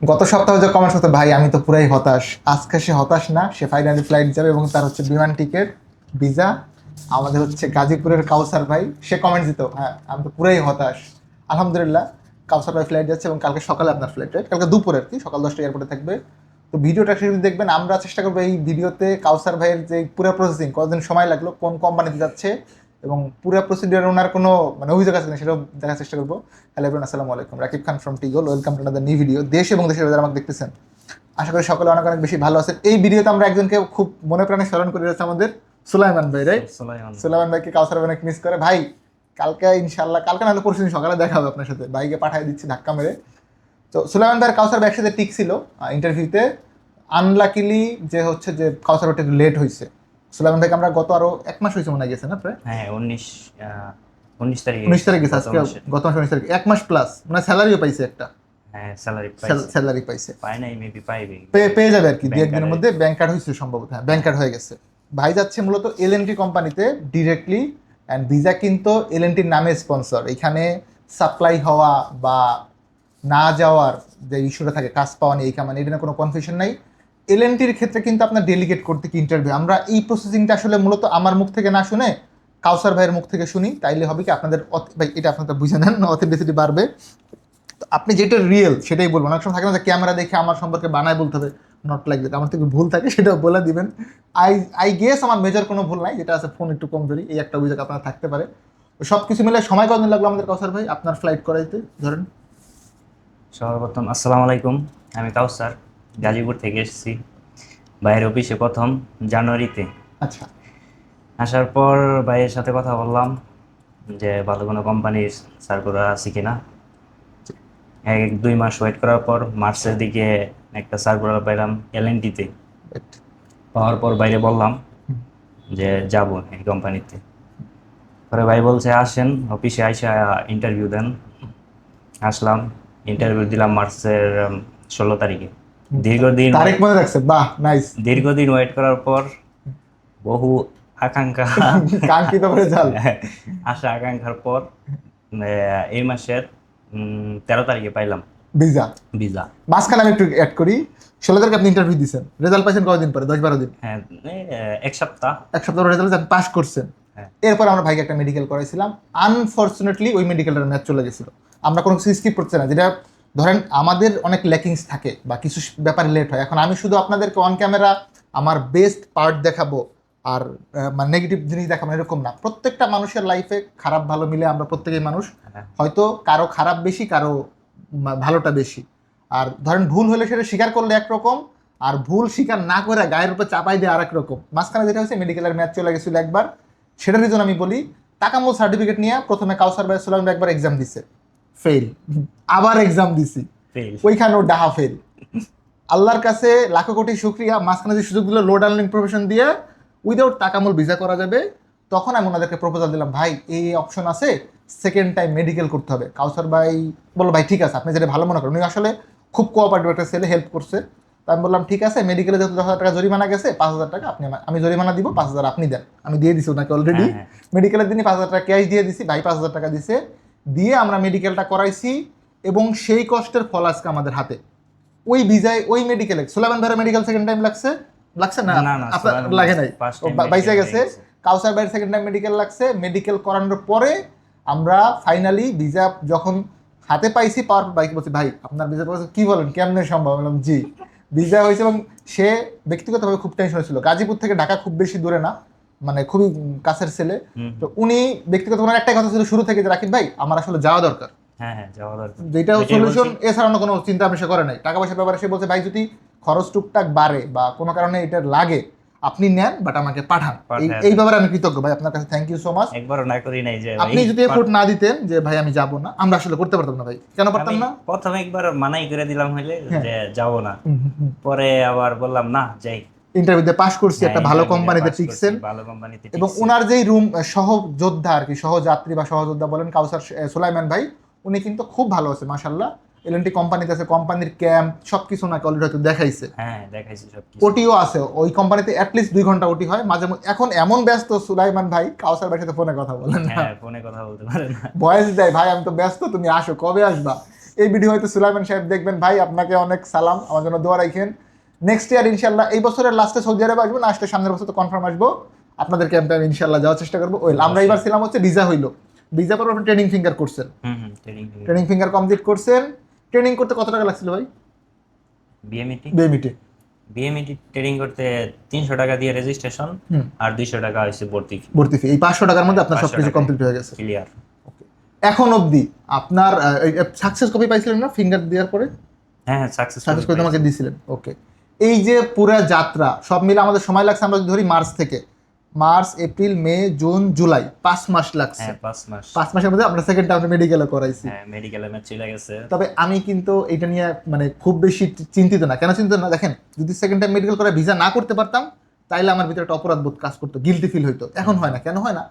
গত সপ্তাহে যে কমেন্টস হতো ভাই, আমি তো পুরাই হতাশ। আজকে সে হতাশ না, সে ফাইনালি ফ্লাইট যাবে এবং তার হচ্ছে বিমান টিকিট ভিসা আমাদের হচ্ছে গাজীপুরের কাউসার ভাই, সে কমেন্ট দিত হ্যাঁ আমি তো পুরাই হতাশ। আলহামদুলিল্লাহ, কাউসার ভাই ফ্লাইট যাচ্ছে এবং কালকে সকালে আপনার ফ্লাইট রাইট কালকে দুপুরে আর কি, সকাল দশটা এয়ারপোর্টে থাকবে। তো ভিডিওটা সেদিন দেখবেন, আমরা চেষ্টা করব এই ভিডিওতে কাউসার ভাইয়ের যে পুরো প্রসেসিং কতদিন সময় লাগল, কোন কোম্পানিতে যাচ্ছে এবং পুরো প্রসিডিওর ওনার কোনো মানে অভিযোগ আছে কিনা সেটাও দেখার চেষ্টা করব। হ্যালো এভরিওয়ান আসসালামু আলাইকুম। Rakib Khan from টিগল welcome to another new video দেশ এবং দেশের যারা আমাকে দেখতেছেন। আশা করি সকলে অনেক অনেক বেশি ভালো আছেন। এই ভিডিওতে আমরা একজনকে খুব মনে প্রাণে স্মরণ করে রয়েছে আমাদের সুলাইমান ভাই রাইট সুলাইমান। সুলাইমান ভাইকে কাউসার ভাই অনেক মিস করে। ভাই কালকে ইনশাল্লাহ কালকে নাহলে পরশু দিন সকালে দেখা হবে আপনার সাথে। বাইকে পাঠিয়ে দিচ্ছি ধাক্কা মেরে। তো সুলাইমান ভাইয়ের কাউসার ভাই একসাথে টিক ছিল ইন্টারভিউতে আনলাকিলি যে হচ্ছে যে কাউসার ভাইটা একটু লেট হয়েছে সুলাইমান ভাইকে আমরা গত আরও এক মাস হয়েছে মনে হয় গেছে না প্রায়? হ্যাঁ উনিশ উনিশ তারিখে উনিশ তারিখে গত আজকে গত মাসে উনিশ তারিখ। এক মাস প্লাস মানে স্যালারিও পাইছে একটা। হ্যাঁ স্যালারি পাইছে। স্যালারি পাইছে। পায় নাই মেবি পাইবে পেয়ে পেয়ে যাবে আর কি দু একদিনের মধ্যে। ব্যাংক কার্ড হয়েছে সম্ভবত হ্যাঁ ব্যাংক কার্ড হয়ে গেছে। ভাই যাচ্ছে মূলত এল এন টি কোম্পানিতে ডিরেক্টলি অ্যান্ড ভিসা কিন্তু এল এন টির নামে স্পন্সর এখানে সাপ্লাই হওয়া বা না যাওয়ার যে ইস্যুটা থাকে কাজ পাওয়া নেই এই কামানে এটা কোনো কনফিউশন নাই। এল এন টির ক্ষেত্রে কিন্তু আপনার ডেলিগেট করতে কি ইন্টারভিউ আমরা এই প্রসেসিংটা আসলে মূলত আমার মুখ থেকে না শুনে কাউসার ভাইয়ের মুখ থেকে শুনি, তাইলে হবে কি আপনাদের ভাই, এটা আপনাদের বুঝে নেন অথেন্টিসিটি বাড়বে। তো আপনি যেটা রিয়েল সেটাই বলবেন অনেক সময় থাকে না যে ক্যামেরা দেখে আমার সম্পর্কে বানায় বলতে হবে নট লাইক দ্যাট আমার থেকে ভুল থাকে, সেটাও বলে দিবেন। আই আই গেস আমার মেজর কোনো ভুল নাই, যেটা আছে ফোন একটু কম ধরি, এই একটা অভিযোগ আপনার থাকতে পারে। সব কিছু মিলে সময় কতদিন লাগল আমাদের কাউসার ভাই? আপনার ফ্লাইট করাইতে, ধরেন। সর্বপ্রথম, আসসালামু আলাইকুম, আমি কাউসার। গাজীপুর থেকে এসেছি। বাইরের অফিসে প্রথম জানুয়ারিতে। আচ্ছা। আসার পর ভাইয়ের সাথে কথা বললাম যে ভালো কোনো কোম্পানির সার্কুলার আছে কিনা। এক এক দুই মাস ওয়েট করার পর মার্চের দিকে একটা সার্কুলার পাইলাম এলএনটিতে Right. পাওয়ার পর বাইরে বললাম যে যাব এই কোম্পানিতে। পরে ভাই বলছে আসেন। অফিসে আইসা ইন্টারভিউ দেন। আসলাম। ইন্টারভিউ দিলাম মার্চের ষোলো তারিখে। দীর্ঘদিন তারিখ মনে রাখছে বাহ নাইস দীর্ঘদিন ওয়েট করার পর বহু আকাঙ্ক্ষা। কাঙ্ক্ষিত আশা আকাঙ্ক্ষার পর এই মাসের তেরো তারিখে পাইলাম। ভিসা ভিসা মাঝখানে আমি একটু অ্যাড করি। ষোলো তারিখে আপনি ইন্টারভিউ দিচ্ছেন রেজাল্ট পাইছেন কতদিন পরে? দশ বারো দিন? হ্যাঁ এক সপ্তাহ। এক সপ্তাহ রেজাল্ট আপনি পাস করছেন। হ্যাঁ। এরপর আমরা ভাইকে একটা মেডিকেল করাইছিলাম। আনফর্চুনেটলি ওই মেডিকেলটার ম্যাচ চলে গেছিল। আমরা কোনো কিছু স্কিপ করছি না। যেটা ধরেন আমাদের অনেক ল্যাকিংস থাকে বা কিছু ব্যাপারে লেট হয়। এখন আমি শুধু আপনাদেরকে অন ক্যামেরা আমার বেস্ট পার্ট দেখাবো আর মানে নেগেটিভ জিনিস দেখাবো এরকম না। প্রত্যেকটা মানুষের লাইফে খারাপ ভালো মিলে আমরা প্রত্যেকেই মানুষ। হ্যাঁ। হয়তো কারও খারাপ বেশি কারও ভালোটা বেশি। আর ধরেন ভুল হলে সেটা স্বীকার করলে একরকম আর ভুল স্বীকার না করে গায়ের উপর চাপাই দিয়ে আরেক রকম মাঝখানে যেটা হচ্ছে মেডিকেলের ম্যাচ চলে গেছিল একবার। সেটার রিজন আমি বলি টাকামূল সার্টিফিকেট নিয়ে প্রথমে কাউসার ভাই একবার এক্সাম দিছে। ফেল আবার এক্সাম দিছি। ওইখানেও ডাহা ফেল আল্লাহর কাছে লাখো কোটি শুক্রিয়া মাঝখানে যে সুযোগ দিল লোড আর্নিং প্রফেশন দিয়ে উইদাউট টাকামূল ভিসা করা যাবে তখন আমি ওনাদেরকে প্রপোজাল দিলাম ভাই এই অপশন আছে সেকেন্ড টাইম মেডিকেল করতে হবে। কাউসার ভাই বলল ভাই ঠিক আছে আপনি যেটা ভালো মনে করেন। উনি আসলে খুব কোঅপারেটিভ একটা ছেলে হেল্প করছে। তা আমি বললাম ঠিক আছে মেডিকেলে যেহেতু দশ হাজার টাকা জরিমানা গেছে পাঁচ হাজার টাকা আপনি আমি জরিমানা দিব পাঁচ হাজার আপনি দেন আমি দিয়ে দিছি ওনাকে অলরেডি হ্যাঁ, হ্যাঁ। মেডিকেলের দিনই পাঁচ হাজার টাকা ক্যাশ দিয়ে দিছি ভাই পাঁচ হাজার টাকা দিছে। দিয়ে আমরা মেডিকেলটা করাইছি এবং সেই কষ্টের ফল আজকে আমাদের হাতে। ওই ভিজায় ওই মেডিকেলে সুলাইমান ভাইয়ের মেডিকেল সেকেন্ড টাইম লাগছে? লাগছে না? আপনার লাগে নাই? বাইসে গেছে। কাউসার ভাইয়ের সেকেন্ড টাইম মেডিকেল লাগছে। মেডিকেল করানোর পরে আমরা ফাইনালি ভিজা যখন হাতে পাইছি পাওয়ার বাইক বলছি ভাই আপনার ভিসা পাইছে কি বলেন? কেমনে সম্ভব? বললাম জি। ভিসা হয়েছে এবং সে ব্যক্তিগতভাবে খুব টেনশন ছিল। গাজীপুর থেকে ঢাকা খুব বেশি দূরে না। মানে খুবই কাছের ছেলে। তো উনি ব্যক্তিগত ওনার একটাই কথা ছিল শুরু থেকে যে রাকিব ভাই আমার আসলে যাওয়া দরকার। হ্যাঁ হ্যাঁ যাওয়া দরকার। যেটা সলিউশন এছাড়া অন্য কোনো চিন্তা ভাবনা করে নাই। টাকা পয়সার ব্যাপারে সে বলছে ভাই যদি খরচ টুকটাক বাড়ে বা কোনো কারণে এটা লাগে আপনি নেন বাট আমাকে পাঠান। এই ব্যাপারে আমি কৃতজ্ঞ ভাই আপনার কাছে থ্যাংক ইউ সো মাচ একবারও না করি নাই যে আপনি যদি এফোর্ট না দিতেন যে ভাই আমি যাব না আমরা আসলে করতে পারতাম না ভাই। কেন পারতাম না? প্রথমে একবার মানাই করে দিলাম হইলে হ্যাঁ। যে যাব না। পরে আবার বললাম না যাই। ইন্টারভিউতে পাস করছি একটা হ্যাঁ, ভালো কোম্পানিতে টিকছেন। এবং ওনার যেই রুম সহযোদ্ধা আর কি সহযাত্রী বা সহযোদ্ধা বলেন কাউসার সুলাইমান ভাই উনি কিন্তু খুব ভালো আছে এলএনটি কোম্পানিতে আছে কোম্পানির ক্যাম্প সবকিছু অলরেডি হয়তো দেখাইছে। হ্যাঁ দেখাইছি ওটিও আছে ওই কোম্পানিতে অ্যাটলিস্ট দুই ঘণ্টা ওটি হয়। মাঝে এখন এমন ব্যস্ত সুলাইমান ভাই কাউসার ভাইয়ের সাথে ফোনে কথা বলেন হ্যাঁ ফোনে কথা বলতে পারে না। ভয়েস দেয় ভাই আমি তো ব্যস্ত তুমি আসো কবে আসবা? এই ভিডিও হয়তো সুলাইমান সাহেব দেখবেন ভাই আপনাকে অনেক সালাম আমার জন্য দোয়া রাখেন। নেক্সট ইয়ার ইনশাল্লাহ এই বছরের লাস্টে সৌদি আরবে আসব না আসলে সামনের বছর তো কনফার্ম আসব। আপনাদের ক্যাম্পে আমি ইনশাল্লাহ যাওয়ার চেষ্টা করব। ওয়েল আমরা এবার ছিলাম হচ্ছে ভিসা হইল। ভিসা পর আপনি ট্রেনিং ফিঙ্গার করছেন ট্রেনিং ফিঙ্গার কমপ্লিট করছেন। ট্রেনিং করতে কত টাকা লাগছিল ভাই? বিএমইটি বেমিটে বিএমইটি ট্রেনিং করতে তিনশো টাকা দিয়ে রেজিস্ট্রেশন আর দুইশো টাকা হচ্ছে ভর্তি ভর্তি ফি এই পাঁচশো টাকার মধ্যে আপনার সবকিছু কমপ্লিট হয়ে গেছে। ক্লিয়ার এখন অবধি আপনার সাকসেস কপি পাইছিলেন না ফিঙ্গার দেওয়ার পরে? হ্যাঁ হ্যাঁ সাকসেস সাকসেস করে তোমাকে দিয়েছিলেন ওকে এই যে পুরা যাত্রা সব মিলে আমাদের সময় লাগছে আমরা ধরি মার্চ থেকে। March April May June July পাঁচ মাস লাগছে। হ্যাঁ পাঁচ মাস। পাঁচ মাসের মধ্যে আমরা সেকেন্ড টাইমে মেডিকেলে করাইছি। হ্যাঁ মেডিকেল এমে চলে গেছে। তবে আমি কিন্তু এটা নিয়ে মানে খুব বেশি চিন্তিত না। কেন চিন্তিত না? দেখেন যদি সেকেন্ড টাইম মেডিকেল করে ভিসা না করতে পারতাম তাইলে আমার ভিতরে একটা অপরাধ বোধ কাজ করতো গিলটি ফিল হইতো। এখন হয় না। কেন হয় না?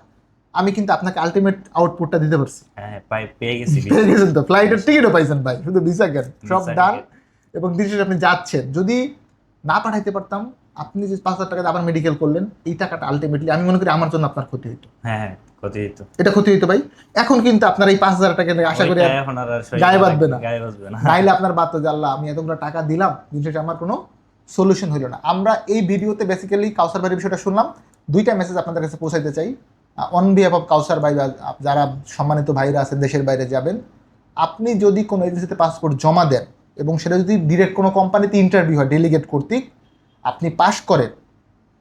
আমি কিন্তু আপনাকে আলটিমেট আউটপুটটা দিতে পারছি। হ্যাঁ হ্যাঁ পাই পেয়ে গেছি পেয়ে গেছেন তো? ফ্লাইটের টিকিটও পাইছেন ভাই। শুধু ভিসা কেন? সব ডান এবং দিন আপনি যাচ্ছেন। যদি না পাঠাইতে পারতাম আপনি যে পাঁচ হাজার টাকা আবার মেডিকেল করলেন এই টাকাটা আলটিমেটলি আমি মনে করি আমার জন্য আপনার ক্ষতি হইতো। হ্যাঁ হ্যাঁ ক্ষতি দিত এটা ক্ষতি হইতো ভাই। এখন কিন্তু আপনার এই পাঁচ হাজার টাকা আশা করি গায়ে বাঁধবে না। নাইলে আপনার বাদ তো জানলা আমি এতগুলো টাকা দিলাম শেষে আমার কোনো সলিউশন হইল না। আমরা এই ভিডিওতে বেসিক্যালি কাউসার ভাইয়ের বিষয়টা শুনলাম। দুইটা মেসেজ আপনাদের কাছে পৌঁছাইতে চাই। অন বিহাফ অফ কাউসার ভাই যারা সম্মানিত ভাইরা আছে দেশের বাইরে যাবেন আপনি যদি কোনো এজেন্সিতে পাসপোর্ট জমা দেন এবং সেটা যদি ডিরেক্ট কোনো কোম্পানিতে ইন্টারভিউ হয় ডেলিগেট কর্তৃক, আপনি পাশ করেন।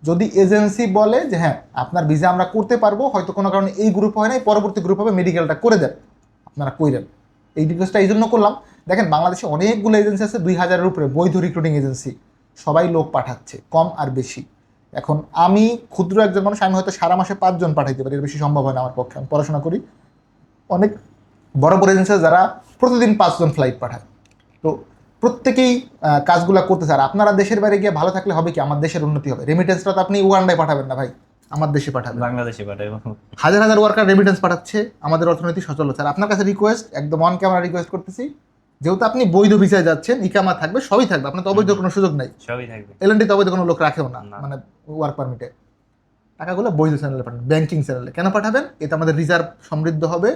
যদি এজেন্সি বলে যে হ্যাঁ আপনার ভিসা আমরা করতে পারব, হয়তো কোনো কারণে এই গ্রুপ হয় নাই, পরবর্তী গ্রুপ হবে মেডিকেলটা করে দেন। আপনারা কইরেন। এই রিকোয়েস্টটা এই জন্য করলাম। দেখেন, বাংলাদেশে অনেকগুলো এজেন্সি আছে, দুই হাজারের উপরে, বৈধ রিক্রুটিং এজেন্সি সবাই লোক পাঠাচ্ছে, কম আর বেশি। এখন আমি ক্ষুদ্র একজন মানুষ, আমি হয়তো সারা মাসে পাঁচজন পাঠাইতে পারি, এর বেশি সম্ভব হয় না আমার পক্ষে, আমি পড়াশোনা করি। অনেক বড় বড় এজেন্সি যারা প্রতিদিন পাঁচজন ফ্লাইট পাঠায়। তো প্রত্যেকেই কাজগুলো করতেছে। আর আপনারা দেশের বাইরে গিয়ে ভালো থাকলে হবে কি? আমার দেশের উন্নতি হবে। রেমিটেন্সটা তো আপনি উগান্ডায় পাঠাবেন না ভাই। আমার দেশে পাঠাবেন। বাংলাদেশে পাঠাবো হাজার হাজার ওয়ার্কার রেমিটেন্স পাঠাচ্ছে। আমাদের অর্থনীতি সচল হচ্ছে। আর আপনার কাছে রিকোয়েস্ট একদম অন ক্যামেরা রিকোয়েস্ট করতেছি। যেহেতু আপনি বৈধ ভিসায় যাচ্ছেন ইকামা থাকবে সবই থাকবে। আপনার তো অবৈধ কোনো সুযোগ নাই। সবই থাকবে। এলএনডিতে অবৈধ কোনো লোক রাখেও না। মানে ওয়ার্ক পারমিটে টাকাগুলো বৈধ চ্যানেলে পাঠাবেন ব্যাংকিং চ্যানেলে কেন পাঠাবেন? এতে আমাদের রিজার্ভ সমৃদ্ধ হবে।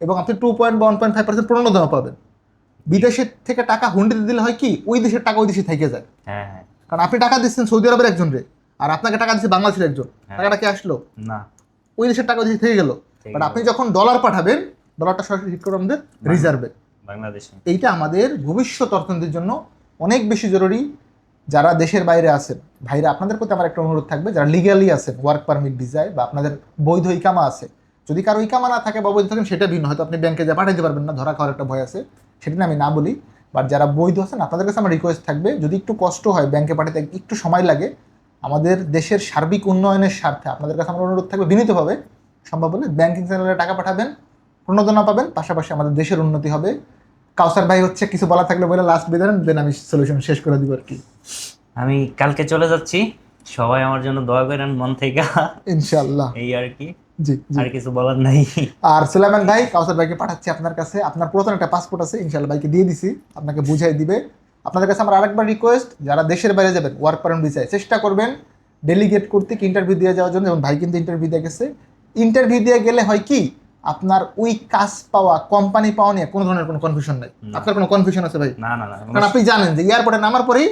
এবং আপনি টু পয়েন্ট বা ওয়ান পয়েন্ট ফাইভ পার্সেন্ট প্রণোদনা পাবেন। বিদেশের থেকে টাকা হুন্ডিতে দিলে হয় কি ওই দেশের টাকা ওই দেশে থেকে যায়। হ্যাঁ হ্যাঁ। কারণ আপনি টাকা দিচ্ছেন সৌদি আরবের একজন রে আর আপনাকে টাকা দিচ্ছে বাংলাদেশের একজন। হ্যাঁ। টাকাটা কি আসলো? না। ওই দেশের টাকা ওই দেশে থেকে গেল। বাট আপনি যখন ডলার পাঠাবেন ডলারটা সরাসরি হিট করবে আমাদের রিজার্ভে বাংলাদেশে। এইটা আমাদের ভবিষ্যৎ অর্থনীতির জন্য অনেক বেশি জরুরি যারা দেশের বাইরে আছেন। ভাইরা আপনাদের প্রতি আমার একটা অনুরোধ থাকবে যারা লিগালি আছেন ওয়ার্ক পারমিট ভিসায় বা আপনাদের বৈধ ইকামা আছে যদি কারও ইকামা না থাকে বা বৈধ থাকেন সেটা ভিন্ন। হয়তো আপনি ব্যাংকে যা পাঠাইতে পারবেন না ধরা খাওয়ার একটা ভয় আছে। সেটা আমি না বলি। বাট যারা বৈধ আছেন আপনাদের কাছে আমার রিকোয়েস্ট থাকবে যদি একটু কষ্ট হয় ব্যাংকে পাঠাতে একটু সময় লাগে আমাদের দেশের সার্বিক উন্নয়নের স্বার্থে আপনাদের কাছে আমার অনুরোধ থাকবে বিনীতভাবে। সম্ভব হলে ব্যাংকিং চ্যানেলে টাকা পাঠাবেন প্রণোদনা পাবেন পাশাপাশি আমাদের দেশের উন্নতি হবে। কাউসার ভাই হচ্ছে কিছু বলা থাকলে বলে লাস্ট বিদান দেন আমি সলিউশন শেষ করে দিব আর কি। আমি কালকে চলে যাচ্ছি। সবাই আমার জন্য দয়া করেন মন থেকে। ইনশাল্লাহ এই আর কি। জি আর কিছু বলার নাই। আর সুলাইমান ভাই কাউসার ভাইকে পাঠাচ্ছি আপনার কাছে। আপনার পুরাতন একটা পাসপোর্ট আছে ইনশাআল্লাহ ভাইকে দিয়ে দিছি। আপনাকে বুঝাই দিবে। আপনাদের কাছে আমার আরেকবার রিকোয়েস্ট যারা দেশের বাইরে যাবেন ওয়ার্ক পারমিট ভিসায় চেষ্টা করবেন ডেলিগেট করতে ইন্টারভিউ দিয়ে যাওয়ার জন্য। যেমন ভাই কিন্তু ইন্টারভিউ দিয়ে গেছে। ইন্টারভিউ দিয়ে গেলে হয় কি আপনার ওই কাজ পাওয়া কোম্পানি পাওয়া নিয়ে কোনো ধরনের কোনো কনফিউশন নাই। আপনার কোনো কনফিউশন আছে ভাই? না না না। কারণ আপনি জানেন যে এয়ারপোর্টে নামার পরেই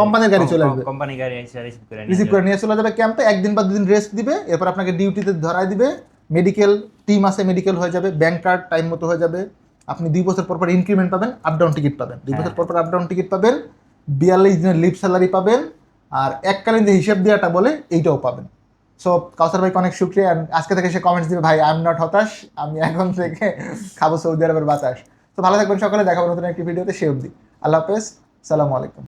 কোম্পানির গাড়ি চলে আসবে। কোম্পানি গাড়ি এসে রিসিভ করে নিয়ে রিসিভ করে নিয়ে চলে যাবে ক্যাম্পে একদিন বা দুদিন রেস্ট দিবে এরপর আপনাকে ডিউটিতে ধরায় দিবে। মেডিকেল টিম আছে মেডিকেল হয়ে যাবে ব্যাংক কার্ড টাইম মতো হয়ে যাবে। আপনি দুই বছর পর পর ইনক্রিমেন্ট পাবেন আপ ডাউন টিকিট পাবেন। দুই বছর পর পর আপ ডাউন টিকিট পাবেন বিয়াল্লিশ দিনের লিভ স্যালারি পাবেন আর এককালীন যে হিসেব দেওয়াটা বলে এইটাও পাবেন। সো কাউসার ভাইকে অনেক শুক্রিয়া আজকে থেকে সে কমেন্টস দিবে ভাই আই এম নট হতাশ আমি এখন থেকে খাব সৌদি আরবের বাতাস। তো ভালো থাকবেন সকালে দেখাবো নতুন একটি ভিডিওতে সে অবধি। আল্লাহ হাফেজ সালামু আলাইকুম।